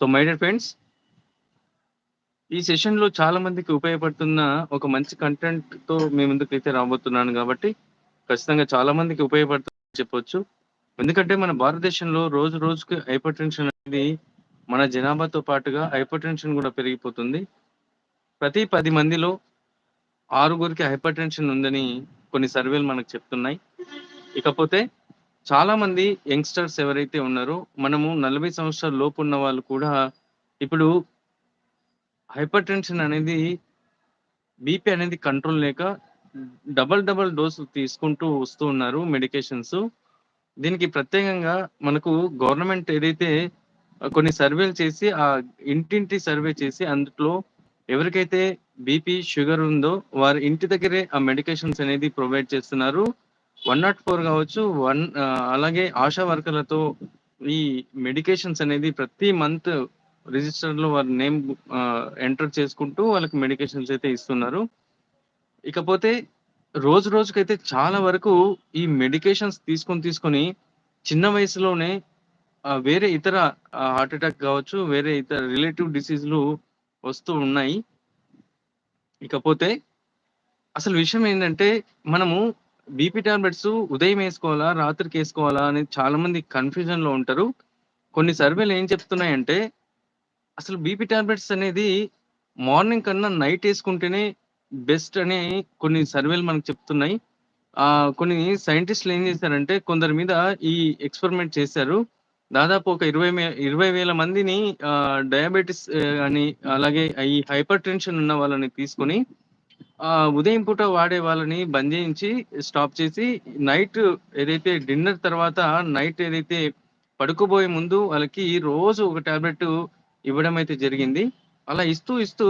So my dear friends ఈ సెషన్‌లో చాలా మందికి ఉపయోగపడుతున్న ఒక మంచి కంటెంట్‌తో మీ ముందుకైతే రాబోతున్నాను కాబట్టి, ఖచ్చితంగా చాలా మందికి ఉపయోగపడుతుందని చెప్పొచ్చు. ఎందుకంటే మన భారతదేశంలో రోజు రోజుకి హైపర్ టెన్షన్ అనేది మన జనాభాతో పాటుగా హైపర్ టెన్షన్ కూడా పెరిగిపోతుంది. ప్రతి పది మందిలో ఆరుగురికి హైపర్ టెన్షన్ ఉందని కొన్ని సర్వేలు మనకు చెప్తున్నాయి. ఇకపోతే చాలా మంది యంగ్‌స్టర్స్ ఎవరైతే ఉన్నారో, మనము 40 సంవత్సరాల లోపు ఉన్న వాళ్ళు కూడా ఇప్పుడు హైపర్ టెన్షన్ అనేది బీపీ అనేది కంట్రోల్ లేక డబల్ డబల్ డోస్ తీసుకుంటూ వస్తూ ఉన్నారు మెడికేషన్స్. దీనికి ప్రత్యేకంగా మనకు గవర్నమెంట్ ఏదైతే కొన్ని సర్వేలు చేసి ఆ ఇంటింటి సర్వే చేసి అందులో ఎవరికైతే బీపీ, షుగర్ ఉందో వారి ఇంటి దగ్గరే ఆ మెడికేషన్స్ అనేది ప్రొవైడ్ చేస్తున్నారు. 104 కావచ్చు, వన్ అలాగే ఆశా వర్కర్‌లతో ఈ మెడికేషన్స్ అనేది ప్రతి మంత్ రిజిస్టర్‌లో వారి నేమ్ ఎంటర్ చేసుకుంటూ వాళ్ళకి మెడికేషన్స్ అయితే ఇస్తున్నారు. ఇకపోతే రోజు రోజుకైతే చాలా వరకు ఈ మెడికేషన్స్ తీసుకొని తీసుకొని చిన్న వయసులోనే వేరే ఇతర హార్ట్ అటాక్ కావచ్చు, వేరే ఇతర రిలేటివ్ డిసీజ్‌లు వస్తూ ఉన్నాయి. ఇకపోతే అసలు విషయం ఏంటంటే మనము బీపీ టాబ్లెట్స్ ఉదయం వేసుకోవాలా రాత్రికి వేసుకోవాలా అనేది చాలా మంది కన్‌ఫ్యూజన్‌లో ఉంటారు. కొన్ని సర్వేలు ఏం చెప్తున్నాయంటే అసలు బీపీ టాబ్లెట్స్ అనేది మార్నింగ్ కన్నా నైట్ వేసుకుంటేనే బెస్ట్ అని కొన్ని సర్వేలు మనకు చెప్తున్నాయి. ఆ కొన్ని సైంటిస్ట్‌లు ఏం చేశారంటే కొందరి మీద ఈ ఎక్స్‌పెరిమెంట్ చేశారు. దాదాపు ఒక ఇరవై ఇరవై వేల మందిని డయాబెటిస్ అని అలాగే ఈ హైపర్ టెన్షన్ ఉన్న వాళ్ళని తీసుకొని ఉదయం పూట వాడే వాళ్ళని బంద్ చేయించి, స్టాప్ చేసి నైట్ ఏదైతే డిన్నర్ తర్వాత నైట్ ఏదైతే పడుకోబోయే ముందు వాళ్ళకి రోజు ఒక టాబ్లెట్ ఇవ్వడం అయితే జరిగింది. అలా ఇస్తూ ఇస్తూ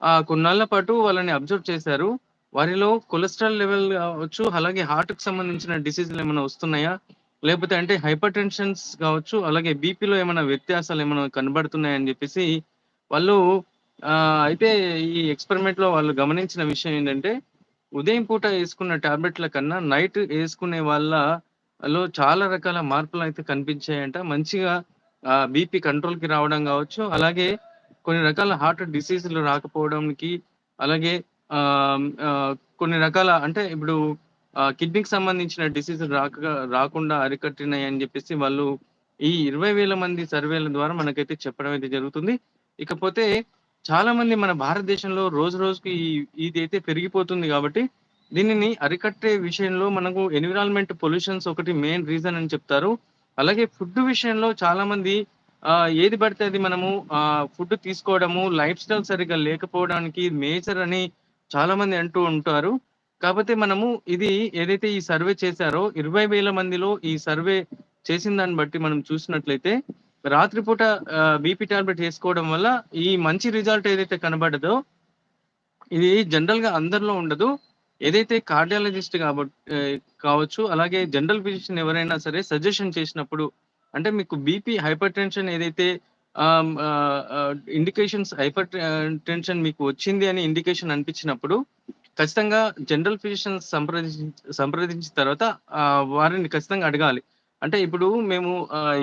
ఆ కొన్నాళ్ళ పాటు వాళ్ళని అబ్జర్వ్ చేశారు. వారిలో కొలెస్ట్రాల్ లెవెల్ కావచ్చు, అలాగే హార్ట్కు సంబంధించిన డిసీజ్‌లు ఏమైనా వస్తున్నాయా? లేకపోతే అంటే హైపర్ టెన్షన్స్ కావచ్చు, అలాగే బీపీలో ఏమైనా వ్యత్యాసాలు ఏమైనా కనబడుతున్నాయని చెప్పేసి వాళ్ళు అయితే ఈ ఎక్స్పెరిమెంట్లో వాళ్ళు గమనించిన విషయం ఏంటంటే, ఉదయం పూట వేసుకున్న టాబ్లెట్‌ల కన్నా నైట్ వేసుకునే వాళ్ళలో చాలా రకాల మార్పులు అయితే కనిపించాయంట. మంచిగా ఆహ్, బీపీ కంట్రోల్‌కి రావడం కావచ్చు, అలాగే కొన్ని రకాల హార్ట్ డిసీజులు రాకపోవడానికి, అలాగే ఆ కొన్ని రకాల అంటే ఇప్పుడు కిడ్నీకి సంబంధించిన డిసీజ్‌లు రాక రాకుండా అరికట్టినాయి అని చెప్పేసి వాళ్ళు ఈ ఇరవై వేల మంది సర్వేల ద్వారా మనకైతే చెప్పడం అయితే జరుగుతుంది. ఇకపోతే చాలా మంది మన భారతదేశంలో రోజు రోజుకి ఈ ఇదైతే పెరిగిపోతుంది కాబట్టి, దీనిని అరికట్టే విషయంలో మనకు ఎన్విరాన్మెంట్ పొల్యూషన్స్ ఒకటి మెయిన్ రీజన్ అని చెప్తారు. అలాగే ఫుడ్ విషయంలో చాలా మంది ఏది పడితే అది మనము ఫుడ్ తీసుకోవడము, లైఫ్ స్టైల్ సరిగ్గా లేకపోవడానికి మేజర్ అని చాలా మంది అంటూ ఉంటారు. కాకపోతే మనము ఇది ఏదైతే ఈ సర్వే చేశారో ఇరవై వేల మందిలో ఈ సర్వే చేసిన దాన్ని బట్టి మనం చూసినట్లయితే రాత్రిపూట బీపీ టాబ్లెట్ వేసుకోవడం వల్ల ఈ మంచి రిజల్ట్ ఏదైతే కనబడదో ఇది జనరల్గా అందరిలో ఉండదు. ఏదైతే కార్డియాలజిస్ట్ కాబట్టి కావచ్చు, అలాగే జనరల్ ఫిజిషియన్ ఎవరైనా సరే సజెషన్ చేసినప్పుడు అంటే మీకు బీపీ, హైపర్ టెన్షన్ ఏదైతే ఇండికేషన్స్ హైపర్ టెన్షన్ మీకు వచ్చింది అని ఇండికేషన్ అనిపించినప్పుడు ఖచ్చితంగా జనరల్ ఫిజిషియన్స్ సంప్రదించి సంప్రదించిన తర్వాత వారిని ఖచ్చితంగా అడగాలి. అంటే ఇప్పుడు మేము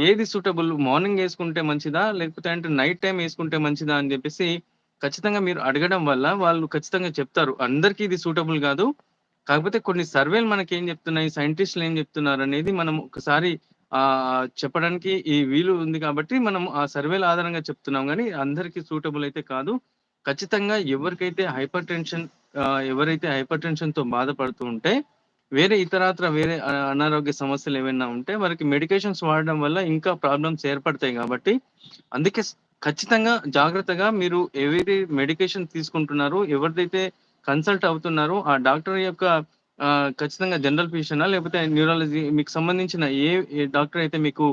ఏది సూటబుల్ మార్నింగ్ వేసుకుంటే మంచిదా? లేకపోతే అంటే నైట్ టైం వేసుకుంటే మంచిదా? అని చెప్పేసి ఖచ్చితంగా మీరు అడగడం వల్ల వాళ్ళు ఖచ్చితంగా చెప్తారు. అందరికీ ఇది సూటబుల్ కాదు. కాకపోతే కొన్ని సర్వేలు మనకి ఏం చెప్తున్నాయి, సైంటిస్ట్‌లు ఏం చెప్తున్నారు అనేది మనం ఒకసారి ఆ చెప్పడానికి ఈ వీలు ఉంది కాబట్టి మనం ఆ సర్వేల ఆధారంగా చెప్తున్నాం కానీ అందరికీ సూటబుల్ అయితే కాదు. ఖచ్చితంగా ఎవరికైతే హైపర్ టెన్షన్ ఎవరైతే హైపర్ టెన్షన్‌తో బాధపడుతూ ఉంటే వేరే ఇతరాత్ర వేరే అనారోగ్య సమస్యలు ఏమైనా ఉంటే మనకి మెడికేషన్స్ వాడడం వల్ల ఇంకా ప్రాబ్లమ్స్ ఏర్పడతాయి కాబట్టి, అందుకే ఖచ్చితంగా జాగ్రత్తగా మీరు ఏవైతే మెడికేషన్ తీసుకుంటున్నారో, ఎవరిదైతే కన్సల్ట్ అవుతున్నారో ఆ డాక్టర్ యొక్క ఖచ్చితంగా జనరల్ ఫిజిషియనా? లేకపోతే న్యూరాలజీ మీకు సంబంధించిన ఏ ఏ డాక్టర్ అయితే మీకు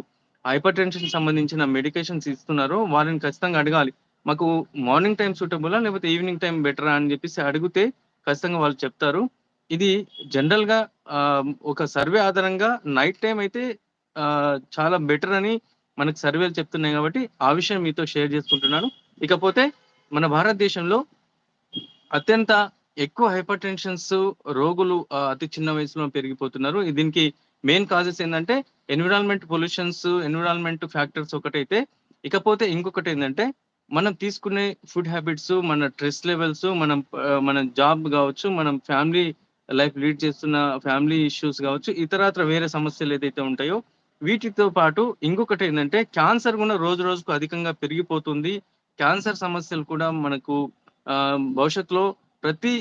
హైపర్ టెన్షన్‌కి సంబంధించిన మెడికేషన్స్ ఇస్తున్నారో వారిని ఖచ్చితంగా అడగాలి. మాకు మార్నింగ్ టైం సూటబులా? లేకపోతే ఈవినింగ్ టైం బెటరా? అని చెప్పేసి అడిగితే ఖచ్చితంగా వాళ్ళు చెప్తారు. ఇది జనరల్‌గా గా ఒక సర్వే ఆధారంగా నైట్ టైం అయితే చాలా బెటర్ అని మనకు సర్వేలు చెప్తున్నాయి కాబట్టి ఆ విషయం మీతో షేర్ చేసుకుంటున్నాను. ఇకపోతే మన భారతదేశంలో అత్యంత ఎక్కువ హైపర్ టెన్షన్స్ రోగులు అతి చిన్న వయసులో పెరిగిపోతున్నారు. దీనికి మెయిన్ కాజెస్ ఏంటంటే ఎన్విరాన్మెంట్ పొల్యూషన్స్, ఎన్విరాన్మెంట్ ఫ్యాక్టర్స్ ఒకటైతే ఇకపోతే ఇంకొకటి ఏంటంటే మనం తీసుకునే ఫుడ్ హ్యాబిట్స్, మన స్ట్రెస్ లెవెల్స్, మనం మన జాబ్ కావచ్చు మనం ఫ్యామిలీ లైఫ్ లీడ్ చేస్తున్న ఫ్యామిలీ ఇష్యూస్ కావచ్చు ఇతరాతర వేరే సమస్యలు ఏదైతే ఉంటాయో, వీటితో పాటు ఇంకొకటి ఏంటంటే క్యాన్సర్ కూడా రోజు రోజుకు అధికంగా పెరిగిపోతుంది. క్యాన్సర్ సమస్యలు కూడా మనకు భవిష్యత్తులో ప్రతి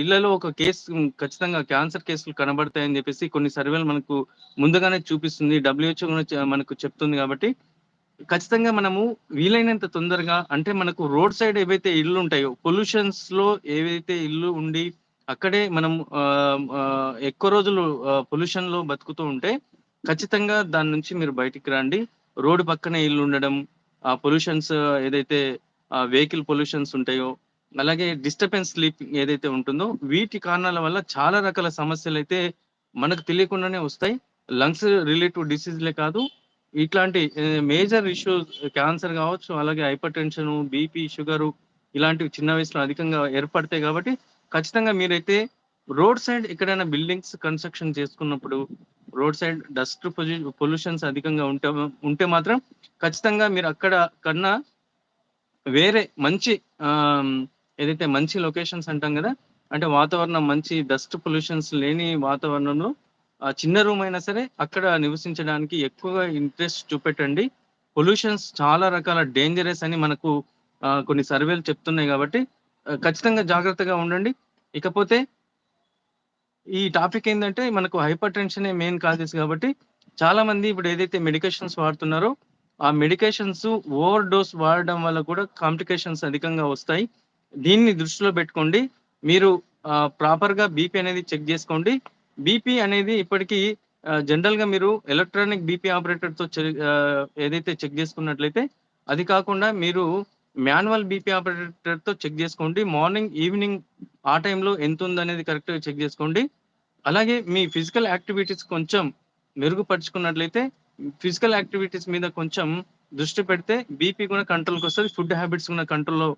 ఇళ్ళలో ఒక కేసు ఖచ్చితంగా క్యాన్సర్ కేసులు కనబడతాయని చెప్పేసి కొన్ని సర్వేలు మనకు ముందుగానే చూపిస్తుంది. డబ్ల్యూహెచ్ఓ కూడా మనకు చెప్తుంది కాబట్టి ఖచ్చితంగా మనము వీలైనంత తొందరగా అంటే మనకు రోడ్ సైడ్ ఏవైతే ఇళ్ళుంటాయో, పొల్యూషన్స్‌లో ఏవైతే ఇల్లు ఉండి, అక్కడే మనం ఎక్కువ రోజులు పొల్యూషన్లో బతుకుతూ ఉంటే, ఖచ్చితంగా దాని నుంచి మీరు బయటికి రండి. రోడ్డు పక్కనే ఇల్లు ఉండడం ఆ పొల్యూషన్స్ ఏదైతే వెహికల్ పొల్యూషన్స్ ఉంటాయో, అలాగే డిస్టర్బెన్స్ స్లీపింగ్ ఏదైతే ఉంటుందో, వీటి కారణాల వల్ల చాలా రకాల సమస్యలు అయితే మనకు తెలియకుండానే వస్తాయి. లంగ్స్ రిలేటివ్ డిసీజ్‌లే కాదు, ఇట్లాంటి మేజర్ ఇష్యూస్ క్యాన్సర్ కావచ్చు అలాగే హైపర్ టెన్షన్ బీపీ, షుగరు ఇలాంటివి చిన్న వయసులో అధికంగా ఏర్పడతాయి కాబట్టి ఖచ్చితంగా మీరైతే రోడ్ సైడ్ ఎక్కడైనా బిల్డింగ్స్ కన్‌స్ట్రక్షన్ చేసుకున్నప్పుడు, రోడ్ సైడ్ డస్ట్ పొల్యూషన్స్ అధికంగా ఉంటే ఉంటే మాత్రం ఖచ్చితంగా మీరు అక్కడ కన్నా వేరే మంచి ఏదైతే మంచి లొకేషన్స్ అంటాం కదా అంటే వాతావరణం మంచి డస్ట్ పొల్యూషన్స్ లేని వాతావరణంలో చిన్న రూమ్ అయినా సరే అక్కడ నివసించడానికి ఎక్కువగా ఇంట్రెస్ట్ చూపెట్టండి. పొల్యూషన్స్ చాలా రకాల డేంజరస్ అని మనకు కొన్ని సర్వేలు చెప్తున్నాయి కాబట్టి ఖచ్చితంగా జాగ్రత్తగా ఉండండి. ఇకపోతే ఈ టాపిక్ ఏంటంటే మనకు హైపర్ టెన్షనే మెయిన్ కాజెస్ కాబట్టి చాలా మంది ఇప్పుడు ఏదైతే మెడికేషన్స్ వాడుతున్నారో, ఆ మెడికేషన్స్ ఓవర్ డోస్ వాడడం వల్ల కూడా కాంప్లికేషన్స్ అధికంగా వస్తాయి. దీన్ని దృష్టిలో పెట్టుకోండి మీరు ప్రాపర్‌గా బీపీ అనేది చెక్ చేసుకోండి బీపీ అనేది ఇప్పటికీ జనరల్‌గా మీరు ఎలక్ట్రానిక్ బీపీ ఆపరేటర్‌తో చె ఏదైతే చెక్ చేసుకున్నట్లయితే అది కాకుండా మీరు మాన్యువల్ బీపీ ఆపరేటర్‌తో చెక్ చేసుకోండి మార్నింగ్, ఈవినింగ్ ఆ టైంలో ఎంత ఉందనేది కరెక్ట్‌గా చెక్ చేసుకోండి అలాగే మీ ఫిజికల్ యాక్టివిటీస్ కొంచెం మెరుగుపరుచుకున్నట్లయితే, ఫిజికల్ యాక్టివిటీస్ మీద కొంచెం దృష్టి పెడితే బీపీ కూడా కంట్రోల్కి వస్తుంది ఫుడ్ హ్యాబిట్స్ కూడా కంట్రోల్‌లో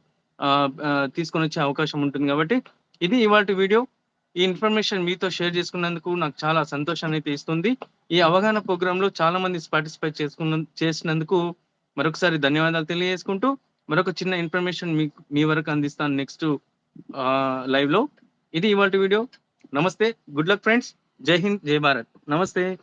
తీసుకొని వచ్చే అవకాశం ఉంటుంది కాబట్టి ఇది ఇవాల్టి వీడియో. ఈ ఇన్ఫర్మేషన్ మీతో షేర్ చేసుకున్నందుకు నాకు చాలా సంతోషాన్నయితే ఇస్తుంది. ఈ అవగాహన ప్రోగ్రాంలో చాలా మంది పార్టిసిపేట్ చేసుకున్న చేసినందుకు మరొకసారి ధన్యవాదాలు తెలియజేసుకుంటూ, మరొక చిన్న ఇన్ఫర్మేషన్ మీకు మీ వరకు అందిస్తాను నెక్స్ట్ లైవ్ లైవ్‌లో. ఇది ఇవాల్టి వీడియో. నమస్తే. Good luck friends. జై హింద్, జై భారత్. నమస్తే.